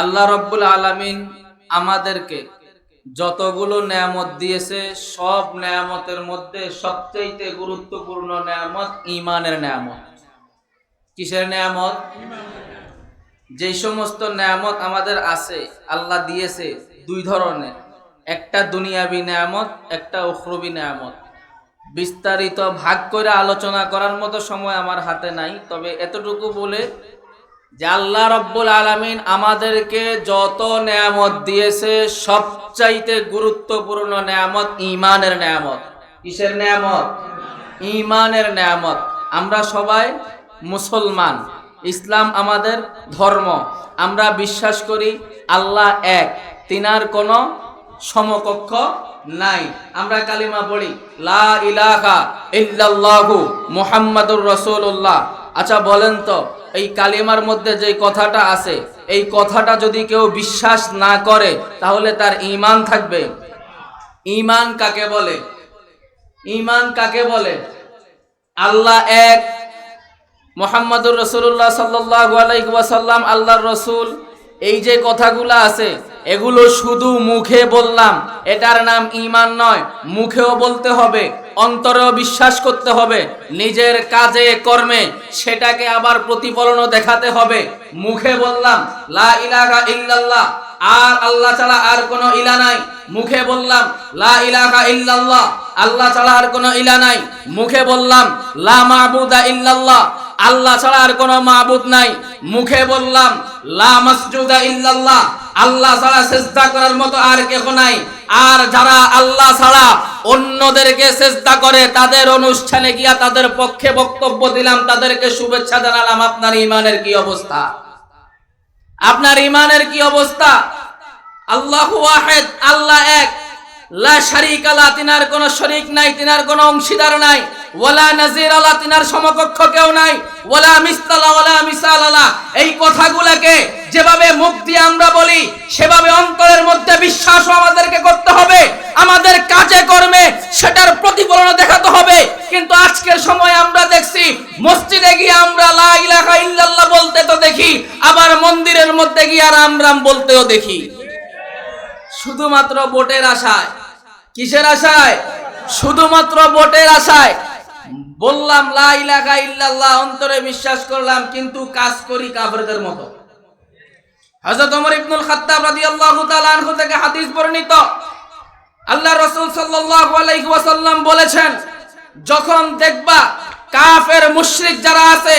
আল্লাহ রব্বুল আলামিন আমাদেরকে যতগুলো নেয়ামত দিয়েছে, সব নেয়ামতের মধ্যে সবচেয়ে গুরুত্বপূর্ণ নেয়ামত ইমানের নেয়ামত। কিসের নেয়ামত? যেই সমস্ত নেয়ামত আমাদের আছে, আল্লাহ দিয়েছে দুই ধরনের। একটা দুনিয়াবি নেয়ামত, একটা উখরবি নেয়ামত। বিস্তারিত ভাগ করে আলোচনা করার মতো সময় আমার হাতে নাই, তবে এতটুকু বলে যে আল্লাহ রব্বুল আলামিন আমাদেরকে যত নেয়ামত দিয়েছে, সবচাইতে গুরুত্বপূর্ণ নেয়ামত ইমানের নেয়ামত। কিসের নেয়ামত? ইমানের নেয়ামত। আমরা সবাই মুসলমান। ইসলাম আমাদের ধর্ম। আমরা বিশ্বাস করি আল্লাহ এক, তিনার কোনো সমকক্ষ নাই। আমরা কালিমা বলি লা ইলাহা ইল্লাল্লাহু মুহাম্মাদুর রাসূলুল্লাহ। আচ্ছা বলেন তো এই কালিমার মধ্যে যে কথাটা আছে, এই কথাটা যদি কেউ বিশ্বাস না করে, তাহলে তার ইমান থাকবে। ইমান কাকে বলে? ইমান কাকে বলে? আল্লাহ এক, মোহাম্মদুর রসুল্লাহ সাল্লাহ আসাল্লাম আল্লাহর রসুল। এই যে কথাগুলো আছে এগুলো শুধু মুখে বললাম। এটার নাম ইমান নয়, মুখেও বলতে হবে, অন্তরেও বিশ্বাস করতে হবে, নিজের কাজে, কর্মে সেটাকে আবার প্রতিফলনও দেখাতে হবে। মুখে বললাম, লা ইলাহা ইল্লাল্লাহ, আর আল্লাহ ছাড়া আর কোনো ইলা নাই। মুখে বললাম, লা ইলাহা ইল্লাল্লাহ, আল্লাহ ছাড়া আর কোনো ইলা নাই। মুখে বললাম, লা মাবুদা ইল্লাল্লাহ আল্লাহ ছাড়া আর কোনো মাবুদ নাই। মুখে বললাম, লা মাসজুদা ইল্লাল্লাহ, আল্লাহ ছাড়া সেজদা করার মতো আর কেহ নাই। আর যারা আল্লাহ ছাড়া অন্যদেরকে চেষ্টা করে, তাদের অনুষ্ঠানে গিয়া তাদের পক্ষে বক্তব্য দিলাম, তাদেরকে শুভেচ্ছা জানালাম। আপনার ইমানের কি অবস্থা? আপনার ইমানের কি অবস্থা? আল্লাহ আল্লাহ এক। লা শারিক আলা তিনার কোনো শরিক নাই অংশীদার নাই। ওয়ালা নাজির আলা তিনার সমকক্ষ কেউ নাই। কথাগুলোকে যেভাবে আমরা বলি, সেভাবে মধ্যে বিশ্বাসও আমাদেরকে করতে হবে। আমাদের কাজে কর্মে সেটার প্রতিফলন দেখাতে হবে। কিন্তু আজকের সময় আমরা দেখছি, মসজিদে গিয়ে আমরা লা ইল্লাল্লাহ বলতে তো দেখি, আবার মন্দিরের মধ্যে গিয়ে রাম রাম বলতেও দেখি। শুধুমাত্র ভোটের আশায়। কিসের আশায়? শুধুমাত্র ভোটের আশায়। বললাম, লা ইলাহা ইল্লাল্লাহ অন্তরে বিশ্বাস করলাম, কিন্তু কাজ করি কাফেরদের মতো। হযরত ওমর ইবনুল খাত্তাব রাদিয়াল্লাহু তাআলা আনহু থেকে হাদিস বর্ণিত। আল্লাহ রাসূল সাল্লাল্লাহু আলাইহি ওয়াসাল্লাম বলেছেন, যখন দেখবা কাফের মুশরিক যারা আছে,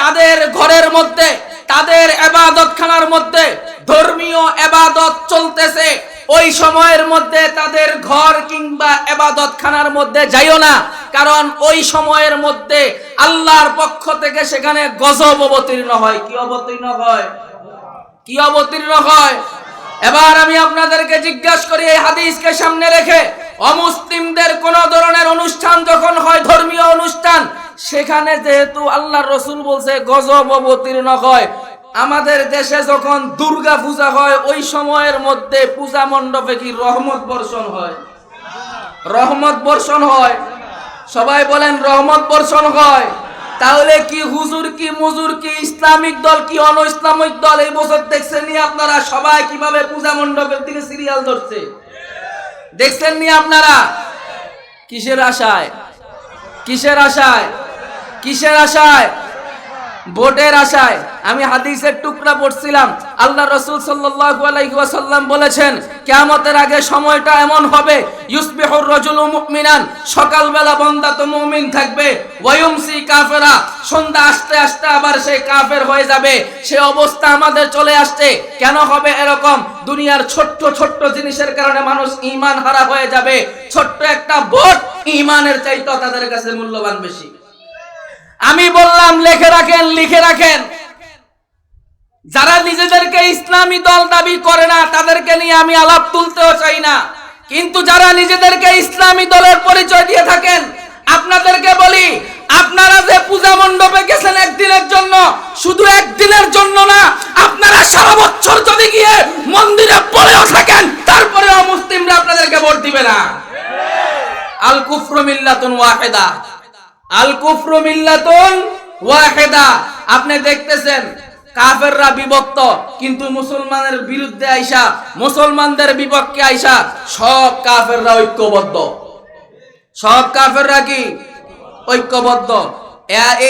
তাদের ঘরের মধ্যে, তাদের এবাদতখানার মধ্যে ধর্মীয় এবাদত চলতেছে ওই সময়ের মধ্যে তাদের ঘর কিংবা এবাদতখানার মধ্যে যাইও না, কারণ ওই সময়ের মধ্যে আল্লাহর পক্ষ থেকে সেখানে গজব অবতীর্ণ হয়। কি অবতীর্ণ হয়? কি অবতীর্ণ হয়? এবার আমি আপনাদেরকে জিজ্ঞাসা করি, এই হাদিসকে সামনে রেখে অমুসলিমদের কোন ধরনের অনুষ্ঠান যখন হয়, ধর্মীয় অনুষ্ঠান, সেখানে যেহেতু আল্লাহর রসুল বলছে গজব অবতীর্ণ হয় আমাদের দেশে যখন দুর্গা পূজা হয়, ওই সময়ের মধ্যে পূজা মণ্ডপে কি রহমত বর্ষণ হয়? রহমত বর্ষণ হয়। সবাই বলেন, রহমত বর্ষণ হয়। তাহলে কি হুজুর কি মুজুর কি ইসলামিক দল কি অন ইসলামিক দল? এই বছর দেখছেন নি আপনারা সবাই কীভাবে পূজা মণ্ডপের দিকে সিরিয়াল ধরছে? দেখছেন নি আপনারা? কিসের আশায়? কিসের আশায়? কিসের আশায়? ভোটের আশায় আমি হাদিসের টুকরা পড়ছিলাম। আল্লাহ রসুল সাল্লাল্লাহু আলাইহি ওয়াসাল্লাম বলেছেন, কিয়ামতের আগে সময়টা এমন হবে, ইউসবিহুর রাজুলু সকালবেলা বান্দা তো মুমিন থাকবে, ওয়ায়ুমসি কাফেরা, সন্ধ্যা আসতে আসতে আবার সে কাফের হয়ে যাবে, সে অবস্থা আমাদের চলে আসছে। কেন হবে এরকম? দুনিয়ার ছোট্ট ছোট্ট জিনিসের কারণে মানুষ ঈমান হারা হয়ে যাবে। ছোট্ট একটা ভোট ঈমানের চাইতে তাদের কাছে মূল্যবান বেশি। আমি বললাম, লিখে রাখেন লিখে রাখেন। যারা নিজেদেরকে ইসলামী দল দাবি করে না, তাদেরকে নিয়ে আমি আলাপ তুলতেও চাই না। কিন্তু যারা নিজেদেরকে ইসলামী দলের পরিচয় দিয়ে থাকেন, আপনাদেরকে বলি, আপনারা যে পূজা মণ্ডপে গেছেন একদিনের জন্য, শুধু একদিনের জন্য না, আপনারা সারা বছর যদি গিয়ে মন্দিরে পড়েও থাকেন, তারপরেও মুসলিমরা আপনাদেরকে ভোট দিবে না। আল কুফরু মিল্লাতুন ওয়াহিদা। আল কুফরু মিল্লাতুন ওয়াহিদা। আপনি দেখতেছেন, কাফেররা বিভক্ত, কিন্তু মুসলমানের বিরুদ্ধে আইসা, মুসলমানদের বিপক্ষে আইসা, সব কাফেররা ঐক্যবদ্ধ। সব কাফেররা কি? ঐক্যবদ্ধ।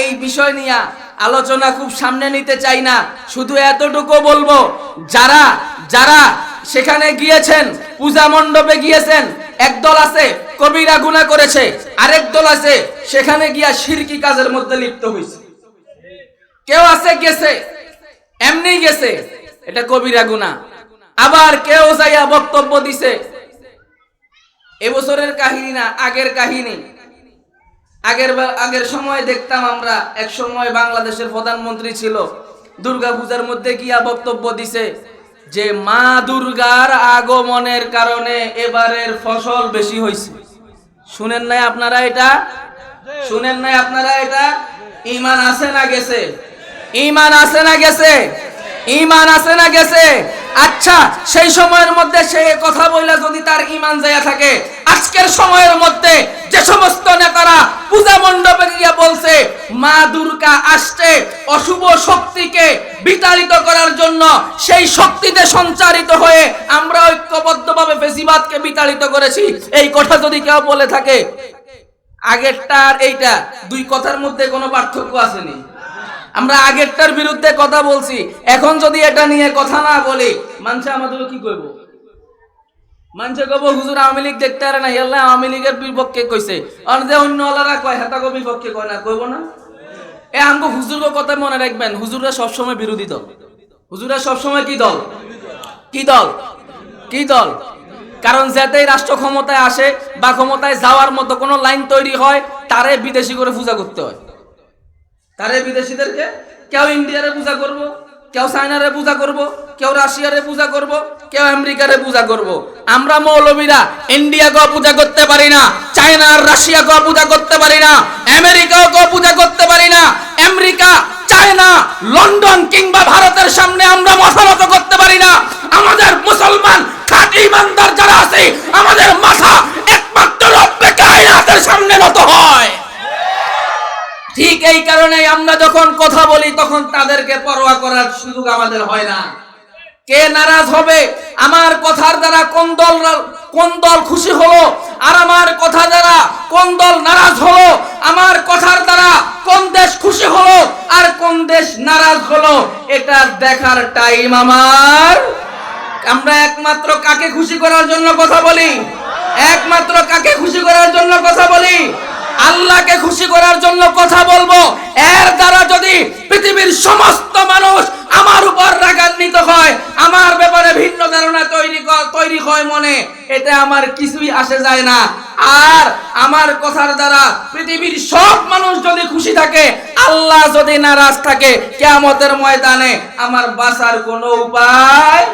এই বিষয় নিয়ে আলোচনা খুব সামনে নিতে চাই না। শুধু এতটুকু বলব, যারা যারা সেখানে গিয়েছেন, পূজা মণ্ডপে গিয়েছেন একদল আছে, কবিরা গুণা করেছে, আরেক দল আছে, সেখানে গিয়া শিরকি কাজের মধ্যে লিপ্ত হয়েছে কেউ আছে, গেছে, এমনি গেছে, এটা কবিরা গুণা আবার কেউ যাইয়া বক্তব্য দিছে, এবছরের কাহিনী না, আগের কাহিনী। আগের আগের সময় দেখতাম আমরা, এক সময় বাংলাদেশের প্রধানমন্ত্রী ছিল দুর্গা পূজার মধ্যে গিয়া বক্তব্য দিছে যে মা দুর্গার আগমনের কারণে এবারের ফসল বেশি হয়েছে। শুনেন নাই আপনারা এটা? শুনেন নাই আপনারা এটা? ইমান আছে না গেছে? ইমান আছে না গেছে? ইমান আছে না গেছে? আচ্ছা সেই সময়ের মধ্যে সে কথা বইলা যদি তার ইমান যাইয়া থাকে, আজকের সময়ের মধ্যে যে সমস্ত নেতারা পূজা মণ্ডপে গিয়ে বলছে, মা দুর্গা আসছে, অশুভ শক্তিকে বিতাড়িত করার জন্য সেই শক্তিতে সঞ্চারিত হয়ে আমরা ঐক্যবদ্ধভাবে ফেসিবাদকে বিতাড়িত করেছি। এই কথা যদি কেউ বলে থাকে, আগেরটা আর এইটা, দুই কথার মধ্যে কোনো পার্থক্য আসেনি। আমরা আগেরটার বিরুদ্ধে কথা বলছি। এখন যদি এটা নিয়ে কথা না বলি মানুষে আমাদের কি করব? মানুষে কব, হুজুর, আওয়ামী লীগ দেখতে পারে না ইয়াল্লা আওয়ামী লীগের বিপক্ষে কইছে। আর যে অন্য আলারা কয়, হেতা কো বিপক্ষে কয় না, কইব না? এ আমগো হুজুর কথা মনে রাখবেন, হুজুররা সবসময় বিরোধী দল। হুজুররা সবসময় কি দল? কি দল? কি দল? কারণ যাতেই রাষ্ট্র ক্ষমতায় আসে বা ক্ষমতায় যাওয়ার মতো কোনো লাইন তৈরি হয়, তারে বিদেশি করে পূজা করতে হয়। তারে বিদেশিদেরকে, কেউ ইন্ডিয়ারে পূজা করব, কেউ চায়নারে পূজা করব, কেউ রাশিয়ারে পূজা করব, কেউ আমেরিকারে পূজা করব। আমরা মৌলবীরা ইন্ডিয়াকেও পূজা করতে পারি না চায়না আর রাশিয়াকেও পূজা করতে পারি না আমেরিকাকেও পূজা করতে পারি না, আমেরিকা চায়না লন্ডন কিংবা ভারতের সামনে আমরা মশালত করতে পারি না। আমাদের মুসলমান খাঁটি ইমানদার যারা আছে, আমাদের মাথা একমাত্র রব্বে কায়নাতের সামনে নত হয়। ঠিক এই কারণে আমরা যখন কথা বলি, তখন তাদেরকে পরোয়া করার সুযোগ আমাদের হয় না। কে নারাজ হবে? আমার কথার দ্বারা কোন দল কোন দল খুশি হলো? আর আমার কথা দ্বারা কোন দল নারাজ হলো? আমার কথার দ্বারা কোন দেশ খুশি হলো? আর কোন দেশ নারাজ হলো? এটা দেখার টাইম আমার। আমরা একমাত্র কাকে খুশি করার জন্য কথা বলি? একমাত্র কাকে খুশি করার জন্য কথা বলি? আল্লাহকে খুশি করার জন্য কথা বলব এর দ্বারা যদি পৃথিবীর সমস্ত মানুষ আমার উপর রাগান্বিত হয় আমার ব্যাপারে ভিন্ন ধারণা তৈরি ক- তৈরি হয় মনে, এতে আমার কিছুই আসে যায় না। আর আমার কথার দ্বারা পৃথিবীর সব মানুষ যদি খুশি থাকে, আল্লাহ যদি নারাজ থাকে, কেয়ামতের ময়দানে আমার বাঁচার কোনো উপায়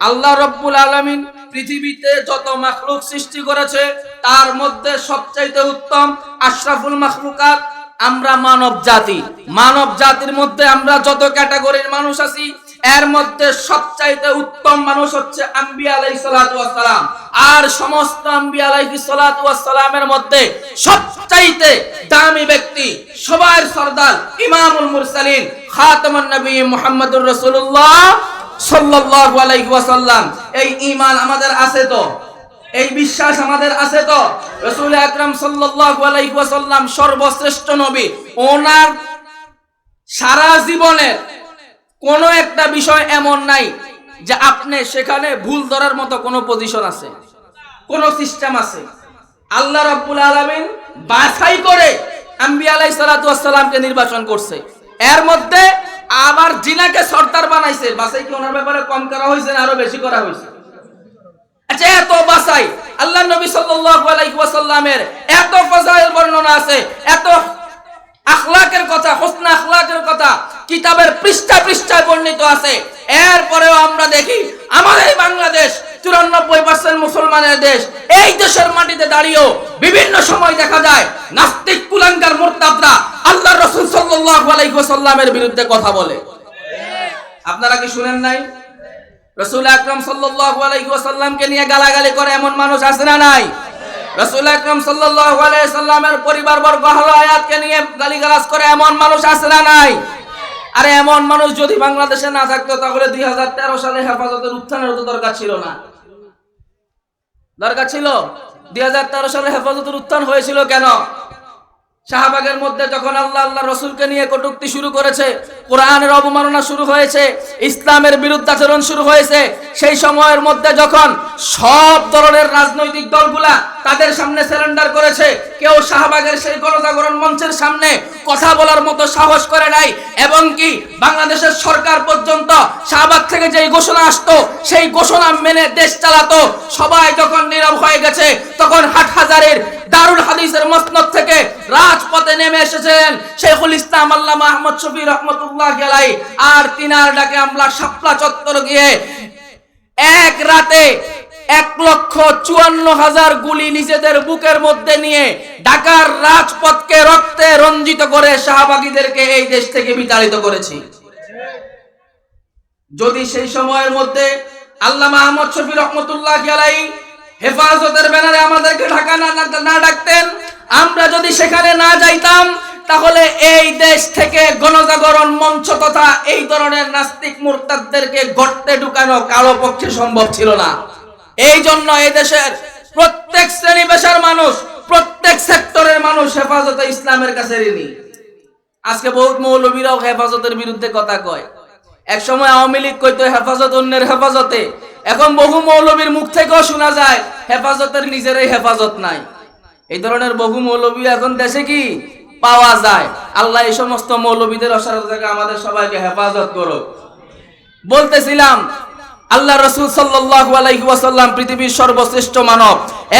আল্লাহ রব্বুল আলমিন পৃথিবীতে যত মাখলুক সৃষ্টি করেছে, তার মধ্যে সবচাইতে উত্তম আশরাফুল মাখলুকাত আমরা মানব জাতি মানব জাতির মধ্যে আমরা যত ক্যাটাগরির মানুষ আছি এর মধ্যে সবচাইতে উত্তম মানুষ হচ্ছে আম্বিয়া আলাই সালাম। আর সমস্ত আম্বিয়া আলাইহি সালামের মধ্যে সবচাইতে দামি ব্যক্তি সবার সর্দার ইমামুল মুরসালিন নবী আলাইহি ওয়াসাল্লাম। এই ঈমান আমাদের আছে তো? এই বিশ্বাস আমাদের আছে তো? রাসূল আকরাম সাল্লাল্লাহু আলাইহি ওয়াসাল্লাম সর্বশ্রেষ্ঠ নবী। ওনার সারা জীবনের কোনো একটা বিষয় এমন নাই যে আপনি সেখানে ভুল ধরার মতো কোনো পজিশন আছে, কোন সিস্টেম আছে। আল্লাহ রাব্বুল আলামিন বাছাই করে আম্বি আলাইহিস সালাতু ওয়াস নির্বাচন করছে। এর মধ্যে আবার জিনাকে সর্দার বানাইছে। বাছাই কি ওনার ব্যাপারে কম করা হয়েছে আরও বেশি করা হয়েছে? আচ্ছা এত বাছাই। আল্লাহ বর্ণনা আছে, এত কথা কথা কিতাবের পৃষ্ঠা পৃষ্ঠায় বর্ণিত আছে। এরপরেও আমরা দেখি, আমাদের বাংলাদেশ চুরানব্বই পার্সেন্ট মুসলমানের দেশ। এই দেশের মাটিতে দাঁড়িয়েও বিভিন্ন সময় দেখা যায়, নাস্তিক কুলাঙ্গার মোরতাদরা আল্লাহ রসুল আলাইহি বিরুদ্ধে কথা বলে। আপনারা কি শুনেন নাই? রসুল আকরাম আলাইহি নিয়ে গালাগালি করে এমন মানুষ আছে না নাই? রসুল আকরাম সাল্লাল্লাহু আলাইহি সাল্লামের পরিবার বর্গ আহলে আয়াতকে নিয়ে গালিগালাজ করে এমন মানুষ আছে না নাই? আরে এমন মানুষ যদি বাংলাদেশে না থাকতো, তাহলে দুই হাজার তেরো সালে হেফাজতের উত্থানের তো দরকার ছিল না। দরকার ছিল? দুই হাজার তেরো সালে হেফাজতের উত্থান হয়েছিল কেন? শাহবাগের মধ্যে যখন আল্লাহ আল্লাহ রসুলকে নিয়ে কটুক্তি শুরু করেছে, কোরআনের অবমাননা শুরু হয়েছে, ইসলামের বিরুদ্ধাচরণ শুরু হয়েছে, সেই সময়ের মধ্যে যখন সব ধরনের রাজনৈতিক দলগুলা তাদের সামনে সারেন্ডার করেছে, কেউ শাহবাগের সেই গণজাগরণ মঞ্চের সামনে কথা বলার মতো সাহস করে নাই, এবং কি বাংলাদেশের সরকার পর্যন্ত শাহবাগ থেকে যেই ঘোষণা আসতো, সেই ঘোষণা মেনে দেশ চালাতো, সবাই যখন নীরব হয়ে গেছে, তখন হাটহাজারের দারুল হাদিসের মসনদ থেকে রাজপথে নেমে এসেছেন শেখুল ইসলাম আল্লাহ মাহমদ শফি রহমতুল্লাহ গেলাই আর তিনার ডাকে আমরা শাপলা চত্বর গিয়ে এক রাতে এক লক্ষ চুয়ান্ন হাজার গুলি নিজেদের বুকের মধ্যে নিয়ে ঢাকার রাজপথকে রক্তে রঞ্জিত করে শাহবাগীদেরকে এই দেশ থেকে বিতাড়িত করেছি। যদি সেই সময়ের মধ্যে আল্লাহ মাহমদ শফি রহমতুল্লাহ গেলাই হেফাজতের ব্যানারে আমাদেরকে ঢাকা না ডাকতেন। আমরা যদি সেখানে না যাইতাম, তাহলে এই দেশ থেকে গণজাগরণ মঞ্চ তথা এই ধরনের নাস্তিক মুরতাদদেরকে গর্তে ঢুকানো কারও পক্ষে সম্ভব ছিল না। এই জন্য এই দেশের প্রত্যেক শ্রেণি পেশার মানুষ, প্রত্যেক সেক্টরের মানুষ হেফাজতে ইসলামের কাছে ঋণী। আজকে বহুত মৌলবীরাও হেফাজতের বিরুদ্ধে কথা কয়। এক সময় আওয়ামী লীগ কইতো হেফাজত অন্যের হেফাজতে এখন বহু মৌলবীর মুখ থেকেও শোনা যায়, হেফাজতের নিজেরই হেফাজত নাই। এই ধরনের বহু মৌলবী এখন দেশে কি? পাওয়া যায়। আল্লাহ এই সমস্ত মৌলবীদের অসার থেকে আমাদের সবাইকে হেফাজত করো বলতেছিলাম আল্লাহ রসুল ওয়াসাল্লাম পৃথিবীর সর্বশ্রেষ্ঠ মানব।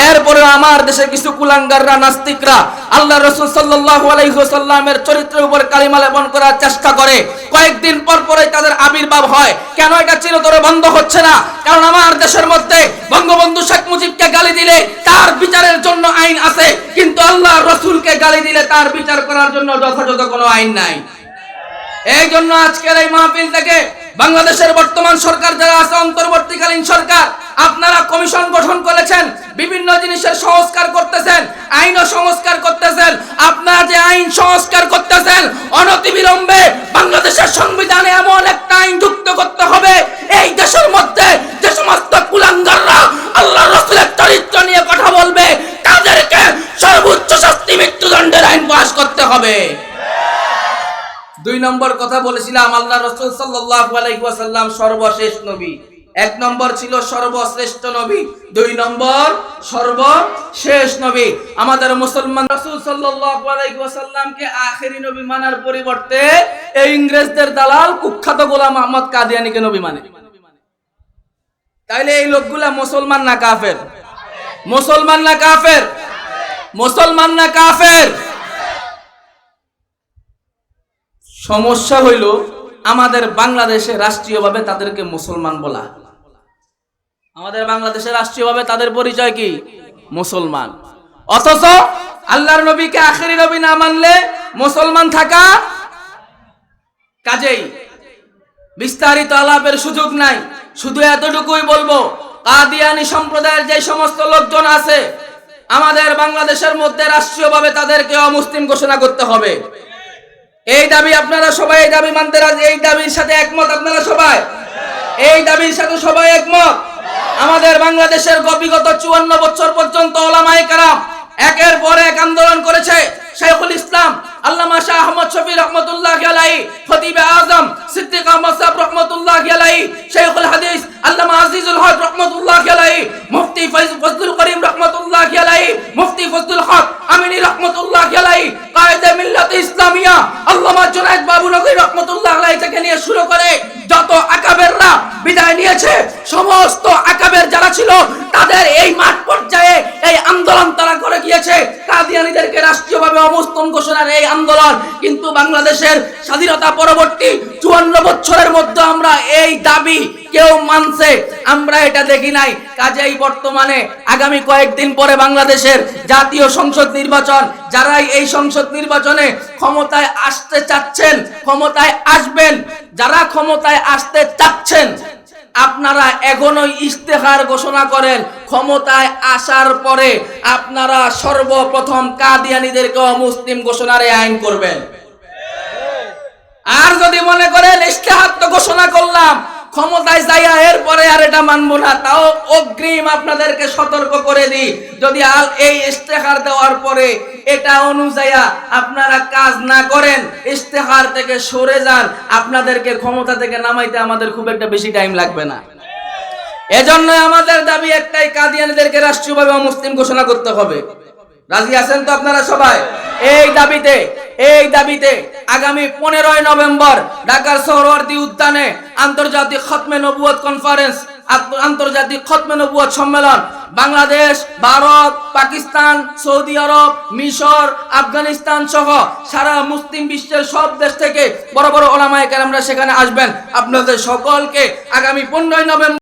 এরপরে আমার দেশে কিছু কুলাঙ্গাররা, নাস্তিকরা আল্লাহ রসুল সাল্লাল্লাহু আলাইহি ওয়াসাল্লামের চরিত্রের উপর কালিমা লেপন করার চেষ্টা করে। কয়েকদিন পর পরে তাদের আবির্ভাব হয়। কেন এটা চিরতরে বন্ধ হচ্ছে না? কারণ আমার দেশের মধ্যে বঙ্গবন্ধু শেখ মুজিবকে গালি দিলে তার বিচারের জন্য আইন আছে। কিন্তু আল্লাহ রসুলকে গালি দিলে তার বিচার করার জন্য যথাযথ কোনো আইন নাই। এই জন্য আজকের এই মাহফিল থেকে বাংলাদেশের বর্তমান সরকার যারা আছে, অন্তর্বর্তীকালীন সরকার, আপনারা কমিশন গঠন করেছেন, বিভিন্ন জিনিসের সংস্কার করতেছেন আইন সংস্কার করতেছেন, আপনারা যে আইন সংস্কার করতেছেন, অনতিবিলম্বে বাংলাদেশের সংবিধানে এমন একটা আইন যুক্ত করতে হবে, এই দেশের মধ্যে যে সমস্ত কুলাঙ্গাররা আল্লাহ রসুলের চরিত্র নিয়ে কথা বলবে, তাদেরকে সর্বোচ্চ শাস্তি মৃত্যুদণ্ডের আইন পাশ করতে হবে। দুই নম্বর কথা বলেছিলাম আল্লাহ রসুল সাল্লাল্লাহু সর্বশেষ নবী। এক নম্বর ছিল সর্বশ্রেষ্ঠ নবী। দুই নম্বর সর্বশেষ নবী। আমাদের মুসলমান রাসূল সাল্লাল্লাহু আখেরি নবী মানার পরিবর্তে এই ইংরেজদের দালাল কুখ্যাত গোলাম আহমদ কাদিয়ানিকে নবী মানে। তাইলে এই লোকগুলা মুসলমান না কাফের? মুসলমান না কাফের? মুসলমান না কাফের? সমস্যা হইল আমাদের বাংলাদেশে রাষ্ট্রীয়ভাবে তাদেরকে মুসলমান বলা। আমাদের বাংলাদেশে রাষ্ট্রীয়ভাবে তাদের পরিচয় কি? মুসলমান। অথচ আল্লাহর নবীকে আখেরি নবী না মানলে মুসলমান থাকা কাজেই। বিস্তারিত আলাপের সুযোগ নাই। শুধু এতটুকুই বলব, কাদিয়ানি সম্প্রদায়ের যে সমস্ত লোকজন আছে, আমাদের বাংলাদেশের মধ্যে রাষ্ট্রীয়ভাবে তাদেরকে অমুসলিম ঘোষণা করতে হবে। এই দাবি আপনারা সবাই, এই দাবি মানতে রাজি, এই দাবির সাথে একমত আপনারা সবাই? এই দাবির সাথে সবাই একমত? আমাদের বাংলাদেশের গবিগত চুয়ান্ন বছর পর্যন্ত ওলামায়ে কারাম একের পর এক আন্দোলন করেছে শেখুল ইসলাম, আল্লামা শাহ আহমদ শফি রহমতুল্লাহ আলাই খতিব আজম সিদ্দিক আহমদ সাহেব রহমতুল্লাহ আলাই শেখুল হাদিস, আল্লামা আজিজুল হক রহমতুল্লাহ আলাই মুফতি ফজলুল করিম রহমতুল্লাহ আলাই মুফতি ফজলুল হক আমিনী রহমতুল্লাহ আলাই কায়েদে মিল্লাত ইসলামিয়া, আল্লামা জুনায়েদ বাবু নগরী রহমতুল্লাহ আলাই থেকে নিয়ে শুরু করে যত আকাবেররা বিদায় নিয়েছে, সমস্ত আকাবের যারা ছিল তাদের এই মাঠ পর্যায়ে এই আন্দোলন তারা করে গিয়েছে। কাদিয়ানীদেরকে রাষ্ট্রীয়ভাবে অমুসলিম ঘোষণার এই আন্দোলন কিন্তু বাংলাদেশের স্বাধীনতা পরবর্তী চুয়ান্ন বছরের মধ্যে আমরা এই দাবি কেউ মানছে, আমরা এটা দেখি নাই। কাজেই বর্তমানে আগামী কয়েকদিন পরে বাংলাদেশের জাতীয় সংসদ নির্বাচন, যারাই এই সংসদ নির্বাচনে ক্ষমতায় আসতে চাচ্ছেন, ক্ষমতায় আসবেন, যারা ক্ষমতায় আসতে চাচ্ছেন আপনারা এখনও ইস্তেহার ঘোষণা করেন, ক্ষমতায় আসার পরে আপনারা সর্বপ্রথম কাদিয়ানিদেরকে মুসলিম ঘোষণার আইন করবেন। আর যদি মনে করেন ইশতেহার তো ঘোষণা করলাম ক্ষমতায় যাইয়া এরপরে আর এটা মানবো না, তাও অগ্রিম আপনাদেরকে সতর্ক করে দিই। যদি আল এই ইশতেহার দেওয়ার পরে এটা অনুযায়ী আপনারা কাজ না করেন ইশতেহার থেকে সরে যান, আপনাদেরকে ক্ষমতা থেকে নামাইতে আমাদের খুব একটা বেশি টাইম লাগবে না। এজন্য আমাদের দাবি একটাই, কাদিয়ানিদেরকে রাষ্ট্রীয়ভাবে মুসলিম ঘোষণা করতে হবে। রাজি আছেন তো আপনারা সবাই? এই দাবিতে এই দাবিতে আগামী পনেরোই নভেম্বর ঢাকার সোহরওয়ার্দী উদ্যানে আন্তর্জাতিক খতমে নবুয়ত কনফারেন্স আন্তর্জাতিক খতমে নবুয়ত সম্মেলন। বাংলাদেশ, ভারত, পাকিস্তান, সৌদি আরব, মিশর, আফগানিস্তান সহ সারা মুসলিম বিশ্বের সব দেশ থেকে বড় বড় ওলামায়িক আমরা সেখানে আসবেন। আপনাদের সকলকে আগামী পনেরোই নভেম্বর